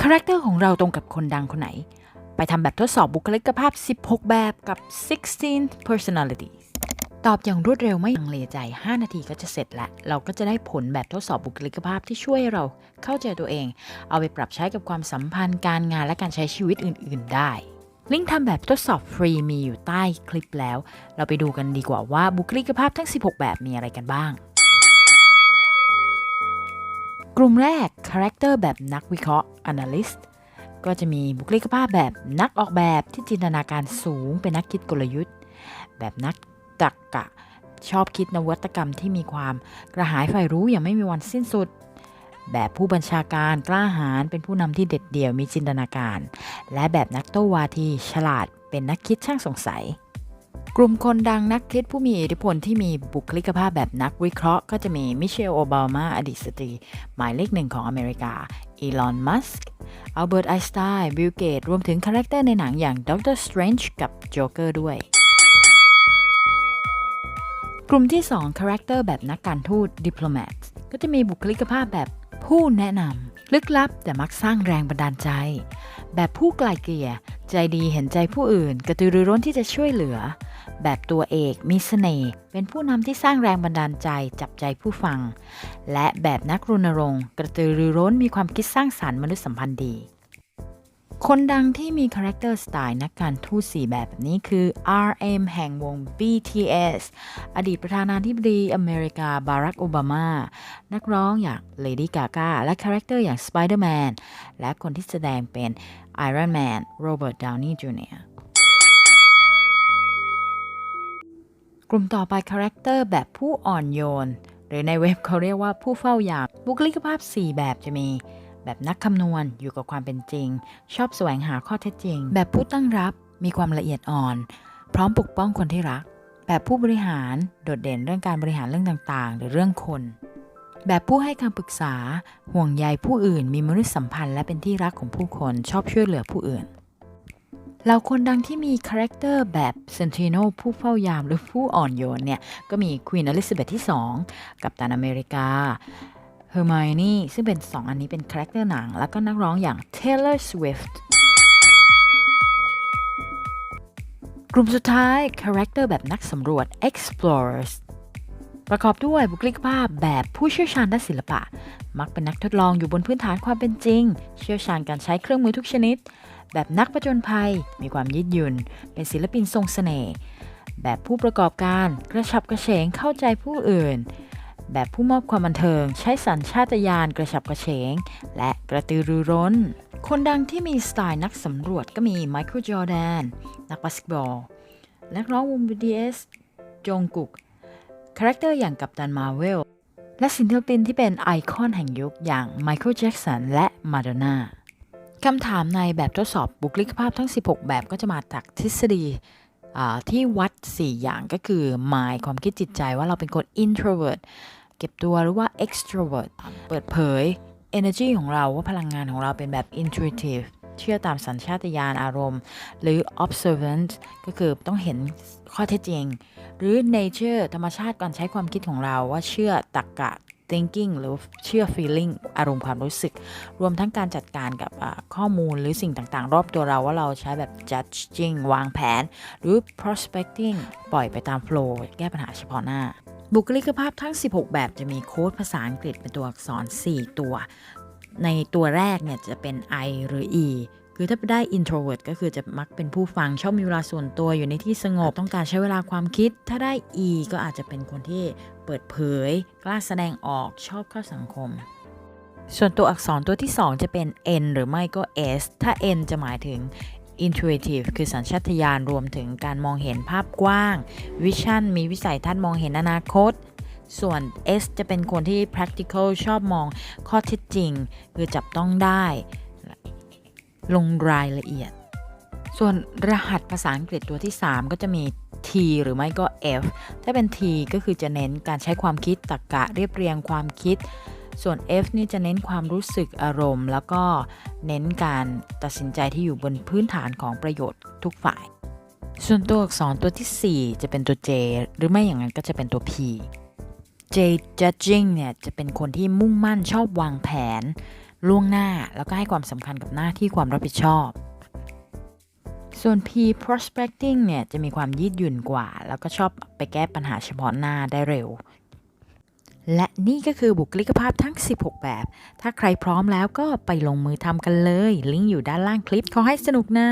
คาแรคเตอร์ของเราตรงกับคนดังคนไหน ไปทำแบบทดสอบบุคลิกภาพ 16 แบบกับ 16 personalities ตอบอย่างรวดเร็วไม่ลังเลใจ 5 นาทีก็จะเสร็จล้วเราก็จะได้ผลแบบทดสอบบุคลิกภาพที่ช่วยเราเข้าใจตัวเอง เอาไปปรับใช้กับความสัมพันธ์การงานและการใช้ชีวิตอื่น ๆ ได้ ลิงก์ทำแบบทดสอบฟรีมีอยู่ใต้คลิปแล้ว เราไปดูกันดีกว่าว่าบุคลิกภาพทั้ง 16 แบบมีอะไรกันบ้าง กลุ่มแรกคาแรคเตอร์แบบนักวิเคราะห์ analyst ก็จะมีบุคลิกภาพแบบนักออกแบบที่จินตนาการสูงเป็นนักคิดกลยุทธ์ แบบนักตรรกะ ชอบคิดนวัตกรรมที่มีความกระหายใฝ่รู้อย่างไม่มีวันสิ้นสุด แบบผู้บัญชาการกล้าหาญเป็นผู้นำที่เด็ดเดี่ยวมีจินตนาการ และแบบนักโต้วาทีฉลาดเป็นนักคิดช่างสงสัย กลุ่มคนดังนักคิดผู้มีอิทธิพลที่มีบุคลิกภาพแบบนักวิเคราะห์ก็จะมีมิเชลโอบามาอดีตสตรี หมายเลขหนึ่งของอเมริกา อีลอน มัสก์อัลเบิร์ต ไอน์สไตน์บิล เกต รวมถึงคาแรคเตอร์ในหนังอย่างด็อกเตอร์สเตรนจ์กับโจ๊กเกอร์ด้วย กลุ่มที่ 2 คาแรคเตอร์แบบนักการทูต diplomat ก็จะมีบุคลิกภาพแบบผู้แนะนำ ลึกลับแต่มักสร้างแรงบันดาลใจ แบบผู้ไกลเกลี่ย ใจดีเห็นใจผู้อื่น กระตือรือร้นที่จะช่วยเหลือ แบบตัวเอกมีเสน่ห์เป็นผู้นำที่สร้างแรงบันดาลใจจับใจผู้ฟัง และแบบนักรณรงค์ กระตือรือร้นมีความคิดสร้างสารรค์มนุษยสัมพันธ์ดี คนดังที่มีคาแรคเตอร์สไตล์นักการทูต4แบบแบบนี้คือ RM แห่งวง BTS อดีตประธานาธิบดีอเมริกาบารักโอบามา นักร้องอย่าง Lady Gaga และคาแรคเตอร์อย่าง Spider-Man และคนที่แสดงเป็น Iron Man Robert Downey Jr. กลุ่มต่อไปคาแรคเตอร์แบบผู้อ่อนโยน หรือในเว็บเขาเรียกว่าผู้เฝ้ายามบุคลิกภาพ 4 แบบจะมี แบบนักคำนวณอยู่กับความเป็นจริง ชอบแสวงหาข้อเท็จจริง แบบผู้ตั้งรับมีความละเอียดอ่อน พร้อมปกป้องคนที่รัก แบบผู้บริหารโดดเด่นเรื่องการบริหารเรื่องต่างๆ หรือเรื่องคน แบบผู้ให้คำปรึกษา ห่วงใยผู้อื่น มีมนุษยสัมพันธ์และเป็นที่รักของผู้คนชอบช่วยเหลือผู้อื่นเหล่าคนดังที่มีคาแรคเตอร์แบบเซนติโนผู้เฝ้ายามหรือผู้อ่อนโยนเนี่ย ก็มีควีนอลิซาเบธที่ 2 กับตันอเมริกา เฮอร์ไมโอนี่ซึ่งเป็น 2 อันนี้เป็นคาแรคเตอร์หนัง แล้วก็นักร้องอย่าง Taylor Swift กลุ่มสุดท้ายคาแรคเตอร์แบบนักสำรวจ explorers ประกอบด้วยบุคลิกภาพแบบผู้เชี่ยวชาญด้านศิลปะ มักเป็นนักทดลองอยู่บนพื้นฐานความเป็นจริง เชี่ยวชาญการใช้เครื่องมือทุกชนิด แบบนักประจนภัย มีความยืดหยุ่น เป็นศิลปินทรงเสน่ห์ แบบผู้ประกอบการกระฉับกระเฉงเข้าใจผู้อื่น แบบผู้มอบความบันเทิง ใช้สัญชาตญาณกระฉับกระเฉง และกระตือรือร้น คนดังที่มีสไตล์นักสำรวจก็มีไมเคิลจอร์แดนนักบาสเกตบอล นักร้องวง BTS จงกุก คาแรคเตอร์อย่างกัปตันมาเวล และศิลปินที่เป็นไอคอนแห่งยุคอย่างไมเคิลแจ็กสันและมาดอนน่าคำถามในแบบทดสอบบุคลิกภาพทั้ง 16 แบบก็จะมาจากทฤษฎีที่วัด 4 อย่างก็คือ mind ความคิดจิตใจว่าเราเป็นคน introvert เก็บตัวหรือว่า extrovert เปิดเผย energy ของเราว่าพลังงานของเราเป็นแบบ intuitive เชื่อตามสัญชาตญาณอารมณ์ หรือ observant ก็คือต้องเห็นข้อเท็จจริง หรือ nature ธรรมชาติการใช้ความคิดของเราว่าเชื่อตรรกะ thinking หรือเชื่อ feeling อารมณ์ความรู้สึก รวมทั้งการจัดการกับข้อมูลหรือสิ่งต่างๆ รอบตัวเราว่าเราใช้แบบ judging วางแผน หรือ prospecting ปล่อยไปตาม flow แก้ปัญหาเฉพาะหน้า บุคลิกภาพทั้ง 16 แบบจะมีโค้ดภาษาอังกฤษเป็นตัวอักษร 4 ตัว ในตัวแรกเนี่ยจะเป็น I หรือ E คือถ้าได้ introvert ก็คือจะมักเป็นผู้ฟังชอบมีเวลาส่วนตัวอยู่ในที่สงบต้องการใช้เวลาความคิด ถ้าได้ E ก็อาจจะเป็นคนที่เปิดเผย กล้าแสดงออกชอบเข้าสังคม ส่วนตัวอักษรตัวที่ 2 จะเป็น N หรือไม่ก็ S ถ้า N จะหมายถึง intuitive คือสัญชาตญาณรวมถึงการมองเห็นภาพกว้าง vision มีวิสัยทัศน์มองเห็นอนาคต ส่วน S จะเป็นคนที่ practical ชอบมองข้อเท็จจริง คือจับต้องได้ ลงรายละเอียด ส่วนรหัสภาษาอังกฤษตัวที่ 3 ก็จะมี T หรือไม่ก็ F ถ้าเป็น T ก็คือจะเน้นการใช้ความคิดตรรกะเรียบเรียงความคิด ส่วน F นี่จะเน้นความรู้สึกอารมณ์ แล้วก็เน้นการตัดสินใจที่อยู่บนพื้นฐานของประโยชน์ทุกฝ่าย ส่วนตัวอักษรตัวที่ 4 จะเป็นตัว J หรือไม่อย่างนั้นก็จะเป็นตัว P J judging เนี่ยจะเป็นคนที่มุ่งมั่นชอบวางแผน ล่วงหน้าแล้วก็ให้ความสำคัญกับหน้าที่ความรับผิดชอบ ส่วน P prospecting เนี่ยจะมีความยืดหยุ่นกว่า แล้วก็ชอบไปแก้ปัญหาเฉพาะหน้าได้เร็ว และนี่ก็คือบุคลิกภาพทั้ง 16 แบบ ถ้าใครพร้อมแล้วก็ไปลงมือทำกันเลย ลิงก์อยู่ด้านล่างคลิปขอให้สนุกนะ